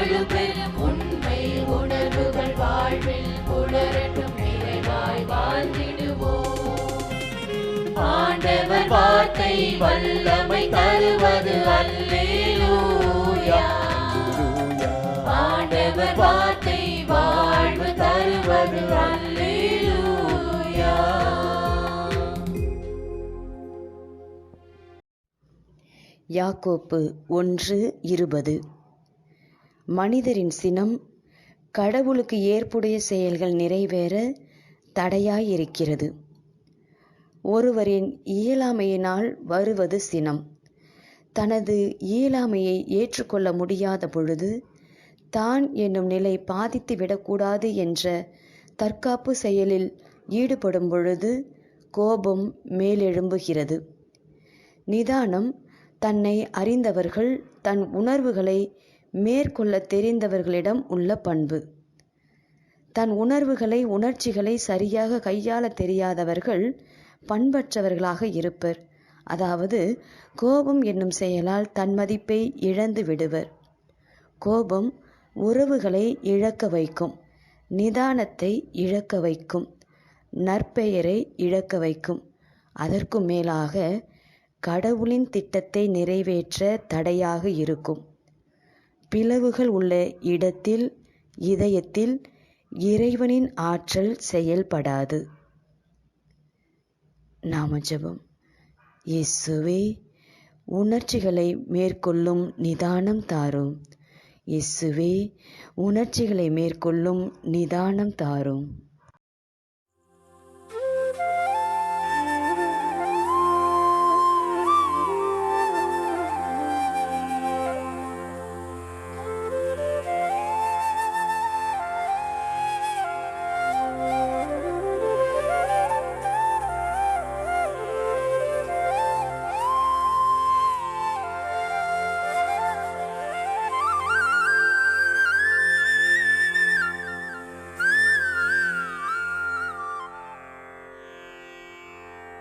அன்பு உண்மை உணர்வுகள் வாழ்வில் புலரட்டும் நிறைவாய் வாழ்ந்திடுவோம். ஆண்டவர் வார்த்தை வல்லமை தருவது அல்லேலூயா. ஆண்டவர் வார்த்தை வாழ்வு தருவது அல்லேலூயா. யாக்கோப்பு ஒன்று இருபது. மனிதரின் சினம் கடவுளுக்கு ஏற்புடைய செயல்கள் நிறைவேற தடையாயிருக்கிறது. ஒருவரின் இயலாமையினால் வருவது சினம். தனது இயலாமையை ஏற்றுக்கொள்ள முடியாத பொழுது தான் என்னும் நிலை பாதித்து விடக்கூடாது என்ற தற்காப்பு செயலில் ஈடுபடும் பொழுது கோபம் மேலெழும்புகிறது. நிதானம் தன்னை அறிந்தவர்கள் தன் உணர்வுகளை மேற்கொள்ள தெரிந்தவர்களிடம் உள்ள பண்பு. தன் உணர்வுகளை உணர்ச்சிகளை சரியாக கையாள தெரியாதவர்கள் பண்பற்றவர்களாக இருப்பர். அதாவது கோபம் என்னும் செயலால் தன் மதிப்பை இழந்து விடுவர். கோபம் உறவுகளை இழக்க வைக்கும் நிதானத்தை இழக்க வைக்கும் நற்பெயரை இழக்க வைக்கும். அதற்கும் மேலாக கடவுளின் திட்டத்தை நிறைவேற்ற தடையாக இருக்கும். பிளவுகள் உள்ள இடத்தில் இதயத்தில் இறைவனின் ஆற்றல் செயல்படாது. நாம ஜெபம். இயேசுவே உணர்ச்சிகளை மேற்கொள்ளும் நிதானம் தாரும். இயேசுவே உணர்ச்சிகளை மேற்கொள்ளும் நிதானம் தாரும்.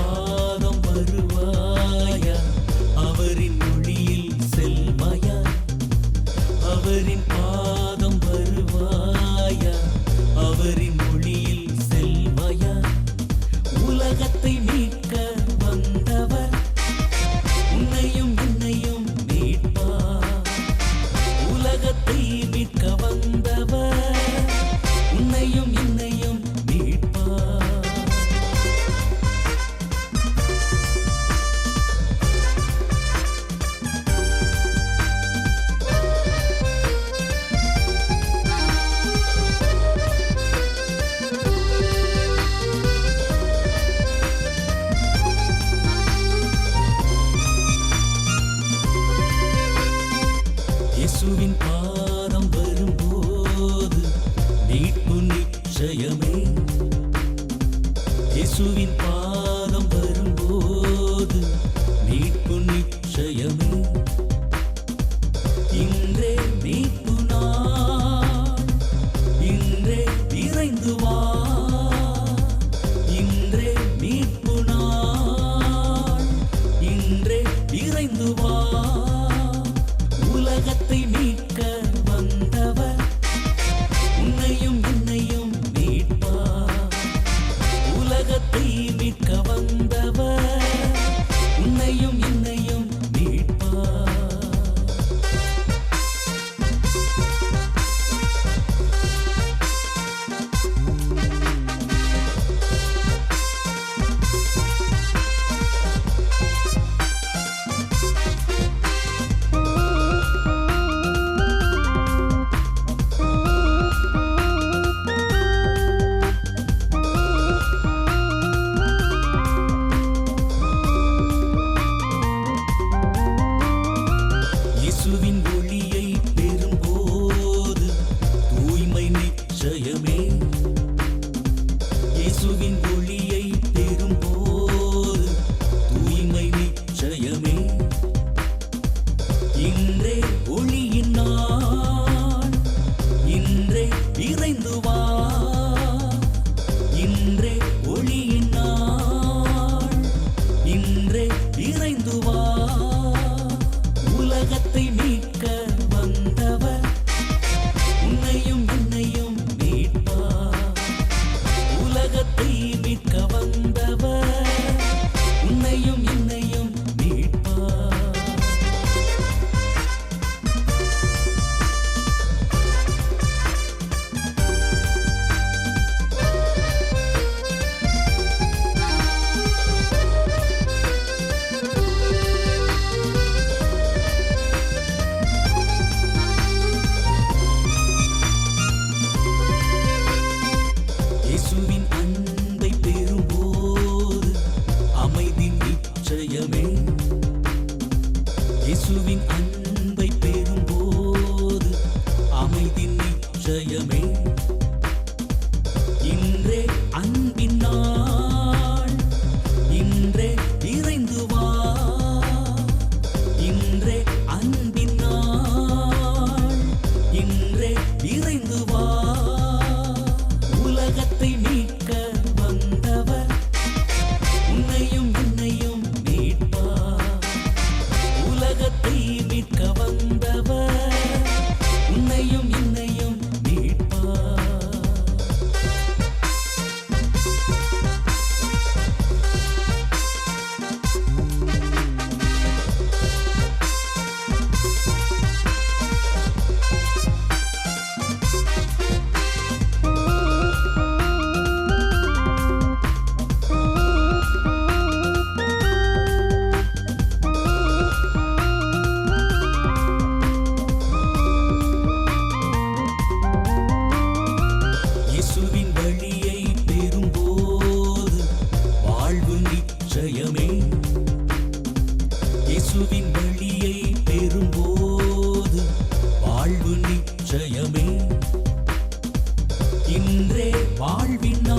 Oh. உலகத்தை இன்றே வாழ்வினா